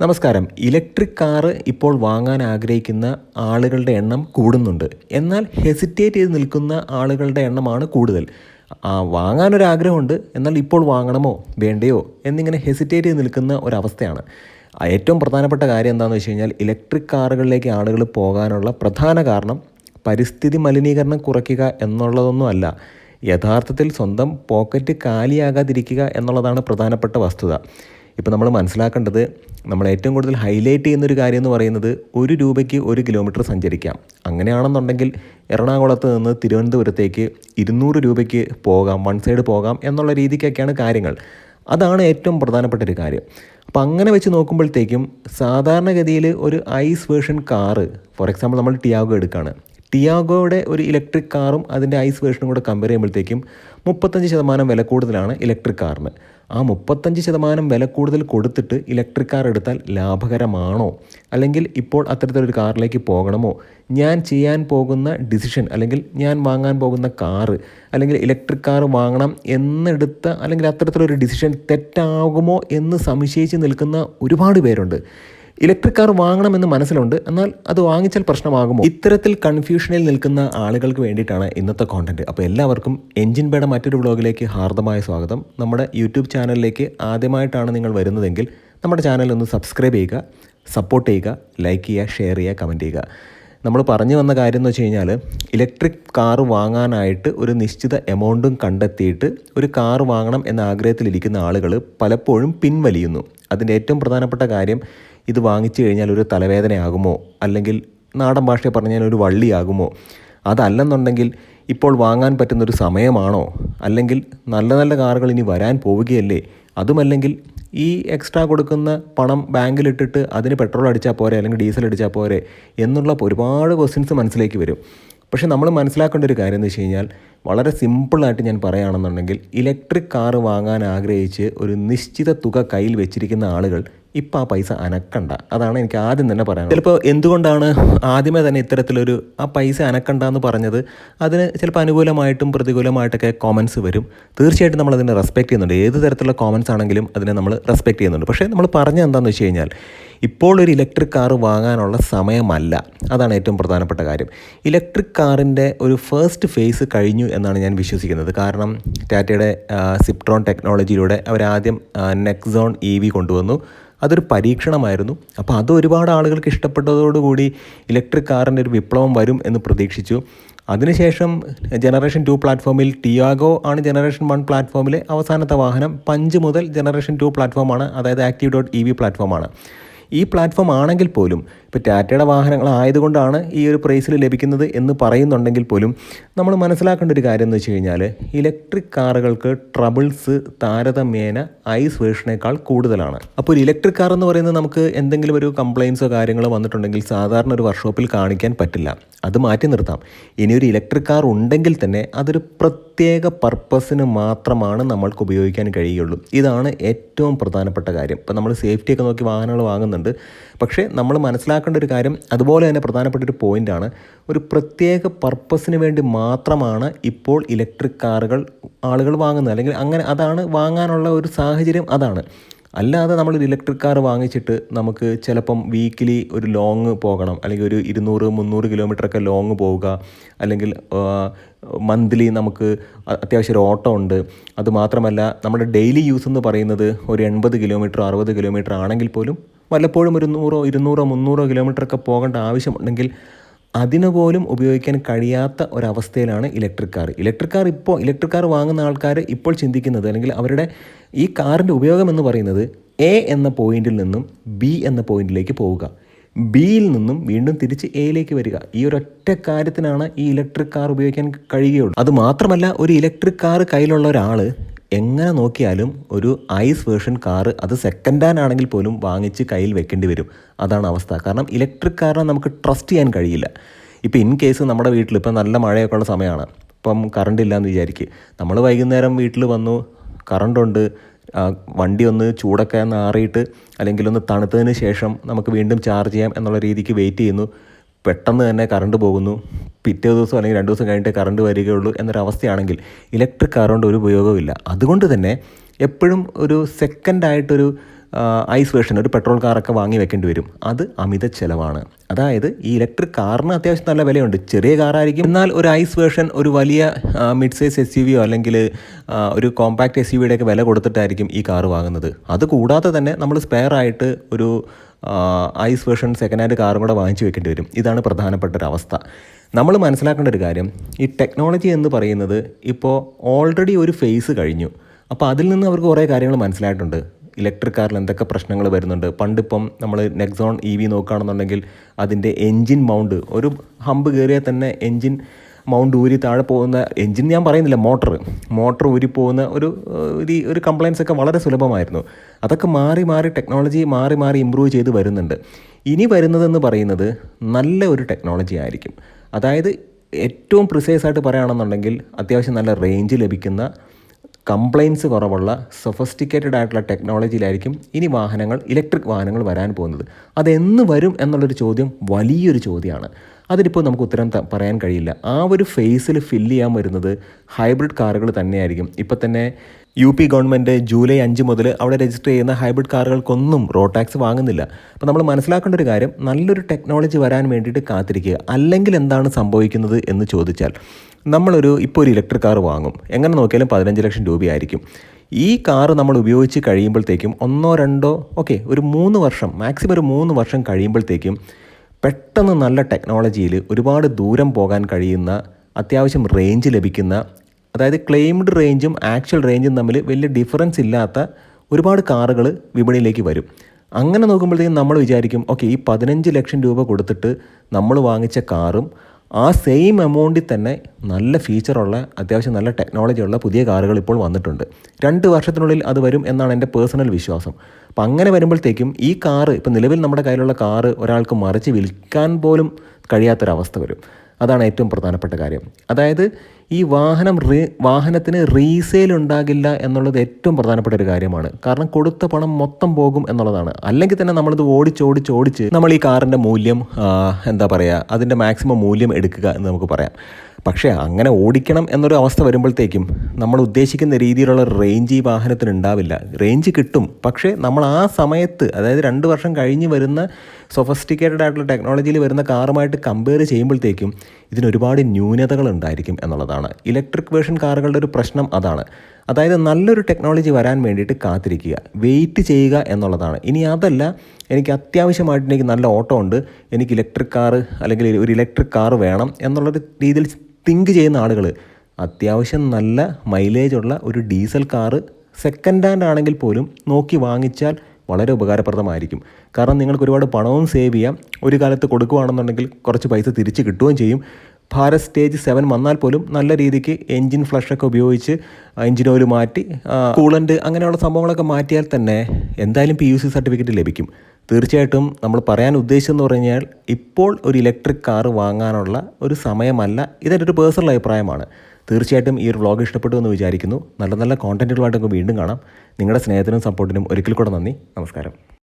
നമസ്കാരം. Electric car ഇപ്പോൾ വാങ്ങാൻ ആഗ്രഹിക്കുന്ന ആളുകളുടെ എണ്ണം കൂടുന്നുണ്ട്. എന്നാൽ ഹെസിറ്റേറ്റ് ചെയ്ത് നിൽക്കുന്ന ആളുകളുടെ എണ്ണമാണ് കൂടുതൽ. ആ, വാങ്ങാനൊരു ആഗ്രഹമുണ്ട് എന്നാൽ ഇപ്പോൾ വാങ്ങണമോ? വേണ്ടയോ? എന്നിങ്ങനെ ഹെസിറ്റേറ്റ് ചെയ്ത് നിൽക്കുന്ന ഒരവസ്ഥയാണ്. ഏറ്റവും പ്രധാനപ്പെട്ട കാര്യം എന്താണെന്ന് വെച്ച് കഴിഞ്ഞാൽ ഇലക്ട്രിക് കാറുകളിലേക്ക് ആളുകൾ പോകാനുള്ള പ്രധാന കാരണം പരിസ്ഥിതി മലിനീകരണം കുറയ്ക്കുക എന്നുള്ളതൊന്നുമല്ല യഥാർത്ഥത്തിൽ സ്വന്തം പോക്കറ്റ് കാലിയാകാതിരിക്കുക എന്നുള്ളതാണ് പ്രധാനപ്പെട്ട വസ്തുത. ഇപ്പോൾ നമ്മൾ മനസ്സിലാക്കേണ്ടത് നമ്മൾ ഏറ്റവും കൂടുതൽ ഹൈലൈറ്റ് ചെയ്യുന്നൊരു കാര്യം എന്ന് പറയുന്നത് ഒരു രൂപയ്ക്ക് ഒരു കിലോമീറ്റർ സഞ്ചരിക്കാം. അങ്ങനെയാണെന്നുണ്ടെങ്കിൽ എറണാകുളത്ത് നിന്ന് തിരുവനന്തപുരത്തേക്ക് ഇരുന്നൂറ് രൂപയ്ക്ക് പോകാം വൺ സൈഡ് പോകാം എന്നുള്ള രീതിക്കൊക്കെയാണ് കാര്യങ്ങൾ. അതാണ് ഏറ്റവും പ്രധാനപ്പെട്ട ഒരു കാര്യം. അപ്പോൾ അങ്ങനെ വെച്ച് നോക്കുമ്പോഴത്തേക്കും സാധാരണഗതിയിൽ ഒരു ICE version car for example നമ്മൾ ടിയാഗോ എടുക്കുകയാണ് ടിയാഗോയുടെ ഒരു ഇലക്ട്രിക് കാറും അതിന്റെ ഐസ് വേർഷനും കൂടെ കമ്പയർ ചെയ്യുമ്പോഴത്തേക്കും മുപ്പത്തഞ്ച് ശതമാനം വില കൂടുതലാണ് ഇലക്ട്രിക് കാറിന്. ആ മുപ്പത്തഞ്ച് ശതമാനം വില കൂടുതൽ കൊടുത്തിട്ട് ഇലക്ട്രിക് കാർ എടുത്താൽ ലാഭകരമാണോ? അല്ലെങ്കിൽ ഇപ്പോൾ അത്തരത്തിലൊരു കാറിലേക്ക് പോകണമോ? ഞാൻ ചെയ്യാൻ പോകുന്ന ഡിസിഷൻ അല്ലെങ്കിൽ ഞാൻ വാങ്ങാൻ പോകുന്ന കാറ് അല്ലെങ്കിൽ ഇലക്ട്രിക് കാർ വാങ്ങണം എന്നെടുത്ത അല്ലെങ്കിൽ അത്തരത്തിലൊരു ഡിസിഷൻ തെറ്റാകുമോ എന്ന് സംശയിച്ച് നിൽക്കുന്ന ഒരുപാട് പേരുണ്ട്. ഇലക്ട്രിക് കാർ വാങ്ങണമെന്ന് മനസ്സിലുണ്ട്. എന്നാൽ അത് വാങ്ങിച്ചാൽ പ്രശ്നമാകുമോ? ഇത്തരത്തിൽ കൺഫ്യൂഷനിൽ നിൽക്കുന്ന ആളുകൾക്ക് വേണ്ടിയിട്ടാണ് ഇന്നത്തെ കോണ്ടന്റ് അപ്പോൾ എല്ലാവർക്കും എഞ്ചിൻ പേട മറ്റൊരു വ്ളോഗിലേക്ക് ഹാർദമായ സ്വാഗതം. നമ്മുടെ യൂട്യൂബ് ചാനലിലേക്ക് ആദ്യമായിട്ടാണ് നിങ്ങൾ വരുന്നതെങ്കിൽ നമ്മുടെ ചാനൽ ഒന്ന് സബ്സ്ക്രൈബ് ചെയ്യുക സപ്പോർട്ട് ചെയ്യുക ലൈക്ക് ചെയ്യുക ഷെയർ ചെയ്യുക കമന്റ് ചെയ്യുക. നമ്മൾ പറഞ്ഞു വന്ന കാര്യം എന്ന് വെച്ച് കഴിഞ്ഞാൽ ഇലക്ട്രിക് കാർ വാങ്ങാനായിട്ട് ഒരു നിശ്ചിത എമൗണ്ടും കണ്ടെത്തിയിട്ട് ഒരു കാർ വാങ്ങണം എന്ന ആഗ്രഹത്തിലിരിക്കുന്ന ആളുകൾ പലപ്പോഴും പിൻവലിയുന്നു. അതിന്റെ ഏറ്റവും പ്രധാനപ്പെട്ട കാര്യം ഇത് വാങ്ങിച്ചു കഴിഞ്ഞാൽ ഒരു തലവേദനയാകുമോ? അല്ലെങ്കിൽ നാടൻ ഭാഷയെ പറഞ്ഞാൽ ഒരു വള്ളിയാകുമോ? അതല്ലെന്നുണ്ടെങ്കിൽ ഇപ്പോൾ വാങ്ങാൻ പറ്റുന്നൊരു സമയമാണോ? അല്ലെങ്കിൽ നല്ല നല്ല കാറുകൾ ഇനി വരാൻ പോവുകയല്ലേ? അതുമല്ലെങ്കിൽ ഈ എക്സ്ട്രാ കൊടുക്കുന്ന പണം ബാങ്കിലിട്ടിട്ട് അതിന് പെട്രോൾ അടിച്ചാൽ പോരെ അല്ലെങ്കിൽ ഡീസൽ അടിച്ചാൽ പോരെ എന്നുള്ള ഒരുപാട് ക്വസ്റ്റ്യൻസ് മനസ്സിലേക്ക് വരും. പക്ഷേ നമ്മൾ മനസ്സിലാക്കേണ്ട ഒരു കാര്യം എന്ന് വെച്ച് കഴിഞ്ഞാൽ വളരെ സിമ്പിളായിട്ട് ഞാൻ പറയുകയാണെന്നുണ്ടെങ്കിൽ ഇലക്ട്രിക് കാറ് വാങ്ങാൻ ആഗ്രഹിച്ച് ഒരു നിശ്ചിത തുക കയ്യിൽ വെച്ചിരിക്കുന്ന ആളുകൾ ഇപ്പോൾ ആ പൈസ അനക്കണ്ട. അതാണ് എനിക്ക് ആദ്യം തന്നെ പറയാൻ ചിലപ്പോൾ എന്തുകൊണ്ടാണ് ആദ്യമേ തന്നെ ഇത്തരത്തിലൊരു ആ പൈസ അനക്കണ്ട എന്ന് പറഞ്ഞത്? അതിന് ചിലപ്പോൾ അനുകൂലമായിട്ടും പ്രതികൂലമായിട്ടൊക്കെ കോമൻസ് വരും. തീർച്ചയായിട്ടും നമ്മൾ അതിനെ റെസ്പെക്ട് ചെയ്യുന്നുണ്ട്. ഏത് തരത്തിലുള്ള കോമൻസ് ആണെങ്കിലും അതിനെ നമ്മൾ റെസ്പെക്ട് ചെയ്യുന്നുണ്ട്. പക്ഷേ നമ്മൾ പറഞ്ഞ എന്താണെന്ന് വെച്ച് കഴിഞ്ഞാൽ ഇപ്പോൾ ഒരു ഇലക്ട്രിക് കാർ വാങ്ങാനുള്ള സമയമല്ല. അതാണ് ഏറ്റവും പ്രധാനപ്പെട്ട കാര്യം. ഇലക്ട്രിക് കാറിന്റെ ഒരു ഫസ്റ്റ് ഫേസ് കഴിഞ്ഞു എന്നാണ് ഞാൻ വിശ്വസിക്കുന്നത്. കാരണം ടാറ്റയുടെ സിപ്ട്രോൺ ടെക്നോളജിയിലൂടെ ആദ്യം നെക്സോൺ ഇ വി കൊണ്ടുവന്നു. അതൊരു പരീക്ഷണമായിരുന്നു. അപ്പോൾ അത് ഒരുപാട് ആളുകൾക്ക് ഇഷ്ടപ്പെട്ടതോടുകൂടി ഇലക്ട്രിക് കാറിന്റെ ഒരു വിപ്ലവം വരും എന്ന് പ്രതീക്ഷിച്ചു. അതിനുശേഷം ജനറേഷൻ ടു പ്ലാറ്റ്ഫോമിൽ ടിയാഗോ ആണ് ജനറേഷൻ വൺ പ്ലാറ്റ്ഫോമിലെ അവസാനത്തെ വാഹനം. പഞ്ച് മുതൽ ജനറേഷൻ ടു പ്ലാറ്റ്ഫോമാണ് അതായത് ആക്റ്റീവ് ഡോട്ട് ഇ വി പ്ലാറ്റ്ഫോമാണ്. ഈ പ്ലാറ്റ്ഫോം ആണെങ്കിൽ പോലും ഇപ്പോൾ ടാറ്റയുടെ വാഹനങ്ങളായതുകൊണ്ടാണ് ഈ ഒരു പ്രൈസിൽ ലഭിക്കുന്നത് എന്ന് പറയുന്നുണ്ടെങ്കിൽ പോലും നമ്മൾ മനസ്സിലാക്കേണ്ട ഒരു കാര്യം എന്ന് വെച്ച് കഴിഞ്ഞാൽ ഇലക്ട്രിക് കാറുകൾക്ക് ട്രബിൾസ് താരതമ്യേന ഐസ് വേർഷനേക്കാൾ കൂടുതലാണ്. അപ്പോൾ ഒരു ഇലക്ട്രിക് കാർ എന്ന് പറയുന്നത് നമുക്ക് എന്തെങ്കിലും ഒരു കംപ്ലയിൻസോ കാര്യങ്ങളോ വന്നിട്ടുണ്ടെങ്കിൽ സാധാരണ ഒരു വർക്ക്ഷോപ്പിൽ കാണിക്കാൻ പറ്റില്ല. അത് മാറ്റി നിർത്താം. ഇനി ഒരു ഇലക്ട്രിക് കാർ ഉണ്ടെങ്കിൽ തന്നെ അതൊരു പ്രത്യേക പർപ്പസിന് മാത്രമാണ് നമ്മൾക്ക് ഉപയോഗിക്കാൻ കഴിയുള്ളൂ. ഇതാണ് ഏറ്റവും പ്രധാനപ്പെട്ട കാര്യം. ഇപ്പോൾ നമ്മൾ സേഫ്റ്റിയൊക്കെ നോക്കി വാഹനങ്ങൾ വാങ്ങുന്നുണ്ട്. പക്ഷേ നമ്മൾ മനസ്സിലാക്കേണ്ട ഒരു കാര്യം അതുപോലെ തന്നെ പ്രധാനപ്പെട്ട ഒരു പോയിന്റാണ് ഒരു പ്രത്യേക പർപ്പസിന് വേണ്ടി മാത്രമാണ് ഇപ്പോൾ ഇലക്ട്രിക് കാറുകൾ ആളുകൾ വാങ്ങുന്നത്. അല്ലെങ്കിൽ അങ്ങനെ അതാണ് വാങ്ങാനുള്ള ഒരു സാഹചര്യം അതാണ്. അല്ലാതെ നമ്മളൊരു ഇലക്ട്രിക് കാർ വാങ്ങിച്ചിട്ട് നമുക്ക് ചിലപ്പം വീക്കിലി ഒരു ലോങ് പോകണം. അല്ലെങ്കിൽ ഒരു ഇരുന്നൂറ് മുന്നൂറ് കിലോമീറ്ററൊക്കെ ലോങ് പോവുക. അല്ലെങ്കിൽ മന്ത്ലി നമുക്ക് അത്യാവശ്യം ഒരു ഓട്ടോ ഉണ്ട്. അതുമാത്രമല്ല നമ്മുടെ ഡെയിലി യൂസ് എന്ന് പറയുന്നത് ഒരു എൺപത് കിലോമീറ്റർ അറുപത് കിലോമീറ്റർ ആണെങ്കിൽ പോലും വല്ലപ്പോഴും ഒരു നൂറോ ഇരുന്നൂറോ മുന്നൂറോ കിലോമീറ്ററൊക്കെ പോകേണ്ട ആവശ്യമുണ്ടെങ്കിൽ അതിന് പോലും ഉപയോഗിക്കാൻ കഴിയാത്ത ഒരവസ്ഥയിലാണ് ഇലക്ട്രിക് കാർ. ഇലക്ട്രിക് കാർ ഇപ്പോൾ ഇലക്ട്രിക് കാർ വാങ്ങുന്ന ആൾക്കാർ ഇപ്പോൾ ചിന്തിക്കുന്നത് അല്ലെങ്കിൽ അവരുടെ ഈ കാറിന്റെ ഉപയോഗം എന്ന് പറയുന്നത് എ എന്ന പോയിന്റിൽ നിന്നും ബി എന്ന പോയിന്റിലേക്ക് പോവുക. ബിയിൽ നിന്നും വീണ്ടും തിരിച്ച് എയിലേക്ക് വരിക. ഈ ഒരൊറ്റ കാര്യത്തിനാണ് ഈ ഇലക്ട്രിക് കാർ ഉപയോഗിക്കാൻ കഴിയുകയുള്ളൂ. അത് മാത്രമല്ല ഒരു ഇലക്ട്രിക് കാർ കയ്യിലുള്ള ഒരാൾ എങ്ങനെ നോക്കിയാലും ഒരു ഐസ് വേർഷൻ കാറ് അത് സെക്കൻഡ് ഹാൻഡ് ആണെങ്കിൽ പോലും വാങ്ങിച്ച് കയ്യിൽ വെക്കേണ്ടി വരും. അതാണ് അവസ്ഥ. കാരണം ഇലക്ട്രിക് കാറിനെ നമുക്ക് ട്രസ്റ്റ് ചെയ്യാൻ കഴിയില്ല. ഇപ്പോൾ ഇൻ കേസ് നമ്മുടെ വീട്ടിൽ ഇപ്പം നല്ല മഴയൊക്കെ ഉള്ള സമയമാണ്. ഇപ്പം കറണ്ട് എന്ന് വിചാരിക്കുക നമ്മൾ വൈകുന്നേരം വീട്ടിൽ വന്നു കറണ്ടുണ്ട് വണ്ടി ഒന്ന് ചൂടൊക്കെ നാറിയിട്ട് അല്ലെങ്കിൽ ഒന്ന് തണുത്തതിന് ശേഷം നമുക്ക് വീണ്ടും ചാർജ് ചെയ്യാം എന്നുള്ള രീതിക്ക് വെയിറ്റ് ചെയ്യുന്നു. പെട്ടെന്ന് തന്നെ കറണ്ട് പോകുന്നു. പിറ്റേ ദിവസം അല്ലെങ്കിൽ രണ്ട് ദിവസം കഴിഞ്ഞിട്ട് കറണ്ട് വരികയുള്ളൂ എന്നൊരവസ്ഥയാണെങ്കിൽ ഇലക്ട്രിക് കാർ കൊണ്ട് ഒരു ഉപയോഗമില്ല അതുകൊണ്ട് തന്നെ എപ്പോഴും ഒരു സെക്കൻഡായിട്ടൊരു ഐസ് വേർഷൻ ഒരു പെട്രോൾ കാറൊക്കെ വാങ്ങി വെക്കേണ്ടി വരും. അത് അമിത ചിലവാണ്. അതായത് ഈ ഇലക്ട്രിക് കാറിന് അത്യാവശ്യം നല്ല വിലയുണ്ട്. ചെറിയ കാറായിരിക്കും എന്നാൽ ഒരു ഐസ് വേർഷൻ ഒരു വലിയ മിഡ് സൈസ് എസ് യു വിയോ അല്ലെങ്കിൽ ഒരു കോമ്പാക്ട് എസ് യു വിയുടെയൊക്കെ വില കൊടുത്തിട്ടായിരിക്കും ഈ കാറ് വാങ്ങുന്നത്. അത് കൂടാതെ തന്നെ നമ്മൾ സ്പെയർ ആയിട്ട് ഒരു ഐസ് വേർഷൻ സെക്കൻഡ് ഹാൻഡ് കാറും കൂടെ വാങ്ങിച്ചു വെക്കേണ്ടി വരും. ഇതാണ് പ്രധാനപ്പെട്ട ഒരു അവസ്ഥ. നമ്മൾ മനസ്സിലാക്കേണ്ട ഒരു കാര്യം ഈ ടെക്നോളജി എന്ന് പറയുന്നത് ഇപ്പോൾ ഓൾറെഡി ഒരു ഫേസ് കഴിഞ്ഞു. അപ്പോൾ അതിൽ നിന്ന് അവർക്ക് കുറേ കാര്യങ്ങൾ മനസ്സിലായിട്ടുണ്ട്. ഇലക്ട്രിക് കാറിൽ എന്തൊക്കെ പ്രശ്നങ്ങൾ വരുന്നുണ്ട്. പണ്ടിപ്പം നമ്മൾ നെക്സോൺ ഇ വി നോക്കുകയാണെന്നുണ്ടെങ്കിൽ അതിന്റെ എൻജിൻ മൗണ്ട് ഒരു ഹമ്പ് കയറിയാൽ തന്നെ എൻജിൻ മൗണ്ട് ഊരി താഴെ പോകുന്ന എഞ്ചിൻ ഞാൻ പറയുന്നില്ല മോട്ടർ. മോട്ടർ ഊരി പോകുന്ന ഒരു ഒരു കംപ്ലയിൻസ് ഒക്കെ വളരെ സുലഭമായിരുന്നു. അതൊക്കെ മാറി മാറി ടെക്നോളജി മാറി മാറി ഇമ്പ്രൂവ് ചെയ്ത് വരുന്നുണ്ട്. ഇനി വരുന്നതെന്ന് പറയുന്നത് നല്ല ഒരു ടെക്നോളജി ആയിരിക്കും. അതായത് ഏറ്റവും പ്രിസൈസ് ആയിട്ട് പറയുകയാണെന്നുണ്ടെങ്കിൽ അത്യാവശ്യം നല്ല റേഞ്ച് ലഭിക്കുന്ന കംപ്ലയിൻസ് കുറവുള്ള സൊഫസ്റ്റിക്കേറ്റഡ് ആയിട്ടുള്ള ടെക്നോളജിയിലായിരിക്കും ഇനി വാഹനങ്ങൾ ഇലക്ട്രിക് വാഹനങ്ങൾ വരാൻ പോകുന്നത്. അതെന്ന് വരും എന്നുള്ളൊരു ചോദ്യം വലിയൊരു ചോദ്യമാണ്. അതിനിപ്പോൾ നമുക്ക് ഉത്തരം പറയാൻ കഴിയില്ല. ആ ഒരു ഫേസിൽ ഫില്ല് ചെയ്യാൻ വരുന്നത് ഹൈബ്രിഡ് കാറുകൾ തന്നെയായിരിക്കും. ഇപ്പം തന്നെ യു പി ഗവൺമെന്റ് ജൂലൈ അഞ്ച് മുതൽ അവിടെ രജിസ്റ്റർ ചെയ്യുന്ന ഹൈബ്രിഡ് കാറുകൾക്കൊന്നും റോഡ് ടാക്സ് വാങ്ങുന്നില്ല. അപ്പോൾ നമ്മൾ മനസ്സിലാക്കേണ്ട ഒരു കാര്യം നല്ലൊരു ടെക്നോളജി വരാൻ വേണ്ടിയിട്ട് കാത്തിരിക്കുക. അല്ലെങ്കിൽ എന്താണ് സംഭവിക്കുന്നത് എന്ന് ചോദിച്ചാൽ നമ്മളൊരു ഇപ്പോൾ ഒരു ഇലക്ട്രിക് കാർ വാങ്ങും. എങ്ങനെ നോക്കിയാലും പതിനഞ്ച് ലക്ഷം രൂപയായിരിക്കും. ഈ കാറ് നമ്മൾ ഉപയോഗിച്ച് കഴിയുമ്പോഴത്തേക്കും ഒന്നോ രണ്ടോ ഓക്കെ ഒരു മൂന്ന് വർഷം മാക്സിമം ഒരു മൂന്ന് വർഷം കഴിയുമ്പോഴത്തേക്കും പെട്ടെന്ന് നല്ല ടെക്നോളജിയിൽ ഒരുപാട് ദൂരം പോകാൻ കഴിയുന്ന അത്യാവശ്യം റേഞ്ച് ലഭിക്കുന്ന അതായത് ക്ലെയിംഡ് റേഞ്ചും ആക്ച്വൽ റേഞ്ചും തമ്മിൽ വലിയ ഡിഫറൻസ് ഇല്ലാത്ത ഒരുപാട് കാറുകൾ വിപണിയിലേക്ക് വരും. അങ്ങനെ നോക്കുമ്പോഴത്തേക്കും നമ്മൾ വിചാരിക്കും ഓക്കെ ഈ പതിനഞ്ച് ലക്ഷം രൂപ കൊടുത്തിട്ട് നമ്മൾ വാങ്ങിച്ച കാറും ആ സെയിം എമൗണ്ടിൽ തന്നെ നല്ല ഫീച്ചറുള്ള അത്യാവശ്യം നല്ല ടെക്നോളജി ഉള്ള പുതിയ കാറുകൾ ഇപ്പോൾ വന്നിട്ടുണ്ട്. രണ്ട് വർഷത്തിനുള്ളിൽ അത് വരും എന്നാണ് എന്റെ പേഴ്സണൽ വിശ്വാസം. അപ്പം അങ്ങനെ വരുമ്പോഴത്തേക്കും ഈ കാറ് ഇപ്പം നിലവിൽ നമ്മുടെ കയ്യിലുള്ള കാറ് ഒരാൾക്ക് മറിച്ച് വിൽക്കാൻ പോലും കഴിയാത്തൊരവസ്ഥ വരും. അതാണ് ഏറ്റവും പ്രധാനപ്പെട്ട കാര്യം. അതായത് ഈ വാഹനം റീ വാഹനത്തിന് റീസെയിൽ ഉണ്ടാകില്ല എന്നുള്ളത് ഏറ്റവും പ്രധാനപ്പെട്ട ഒരു കാര്യമാണ്. കാരണം കൊടുത്ത പണം മൊത്തം പോകും എന്നുള്ളതാണ്. അല്ലെങ്കിൽ തന്നെ നമ്മളിത് ഓടിച്ചോടിച്ച് ഓടിച്ച് നമ്മൾ ഈ കാറിന്റെ മൂല്യം എന്താ പറയുക അതിന്റെ മാക്സിമം മൂല്യം എടുക്കുക എന്ന് നമുക്ക് പറയാം. പക്ഷേ അങ്ങനെ ഓടിക്കണം എന്നൊരു അവസ്ഥ വരുമ്പോഴത്തേക്കും നമ്മൾ ഉദ്ദേശിക്കുന്ന രീതിയിലുള്ള റേഞ്ച് ഈ വാഹനത്തിന് ഉണ്ടാവില്ല. റേഞ്ച് കിട്ടും. പക്ഷേ നമ്മൾ ആ സമയത്ത് അതായത് രണ്ട് വർഷം കഴിഞ്ഞ് വരുന്ന സൊഫസ്റ്റിക്കേറ്റഡ് ആയിട്ടുള്ള ടെക്നോളജിയിൽ വരുന്ന കാറുമായിട്ട് കമ്പയർ ചെയ്യുമ്പോഴത്തേക്കും ഇതിനൊരുപാട് ന്യൂനതകൾ ഉണ്ടായിരിക്കും എന്നുള്ളതാണ്. ഇലക്ട്രിക് വേർഷൻ കാറുകളുടെ ഒരു പ്രശ്നം അതാണ്. അതായത് നല്ലൊരു ടെക്നോളജി വരാൻ വേണ്ടിയിട്ട് കാത്തിരിക്കുക. വെയിറ്റ് ചെയ്യുക എന്നുള്ളതാണ്. ഇനി അതല്ല എനിക്ക് അത്യാവശ്യമായിട്ട് എനിക്ക് നല്ല ഓട്ടോ ഉണ്ട് എനിക്ക് ഇലക്ട്രിക് കാറ് അല്ലെങ്കിൽ ഒരു ഇലക്ട്രിക് കാറ് വേണം എന്നുള്ളൊരു രീതിയിൽ തിങ്ക് ചെയ്യുന്ന ആളുകൾ അത്യാവശ്യം നല്ല മൈലേജ് ഉള്ള ഒരു ഡീസൽ കാറ് സെക്കൻഡ് ഹാൻഡ് ആണെങ്കിൽ പോലും നോക്കി വാങ്ങിച്ചാൽ വളരെ ഉപകാരപ്രദമായിരിക്കും. കാരണം നിങ്ങൾക്ക് ഒരുപാട് പണവും സേവ് ചെയ്യാം. ഒരു കാലത്ത് കൊടുക്കുകയാണെന്നുണ്ടെങ്കിൽ കുറച്ച് പൈസ തിരിച്ച് കിട്ടുകയും ചെയ്യും. ഭാരത് സ്റ്റേജ് സെവൻ വന്നാൽ പോലും നല്ല രീതിക്ക് എൻജിൻ ഫ്ലഷൊക്കെ ഉപയോഗിച്ച് എൻജിൻ ഓയിൽ മാറ്റി കൂളന്റ് അങ്ങനെയുള്ള സംഭവങ്ങളൊക്കെ മാറ്റിയാൽ തന്നെ എന്തായാലും പി യു സി സർട്ടിഫിക്കറ്റ് ലഭിക്കും. തീർച്ചയായിട്ടും നമ്മൾ പറയാൻ ഉദ്ദേശിച്ചെന്ന് പറഞ്ഞാൽ ഇപ്പോൾ ഒരു ഇലക്ട്രിക് കാർ വാങ്ങാനുള്ള ഒരു സമയമല്ല. ഇതെന്റെ ഒരു പേഴ്സണൽ അഭിപ്രായമാണ്. തീർച്ചയായിട്ടും ഈ ഒരു വ്ളോഗ് ഇഷ്ടപ്പെട്ടു എന്ന് വിചാരിക്കുന്നു. നല്ല നല്ല കോണ്ടന്റുകളായിട്ട് നമുക്ക് വീണ്ടും കാണാം. നിങ്ങളുടെ സ്നേഹത്തിനും സപ്പോർട്ടിനും ഒരിക്കൽ കൂടെ നന്ദി. നമസ്കാരം.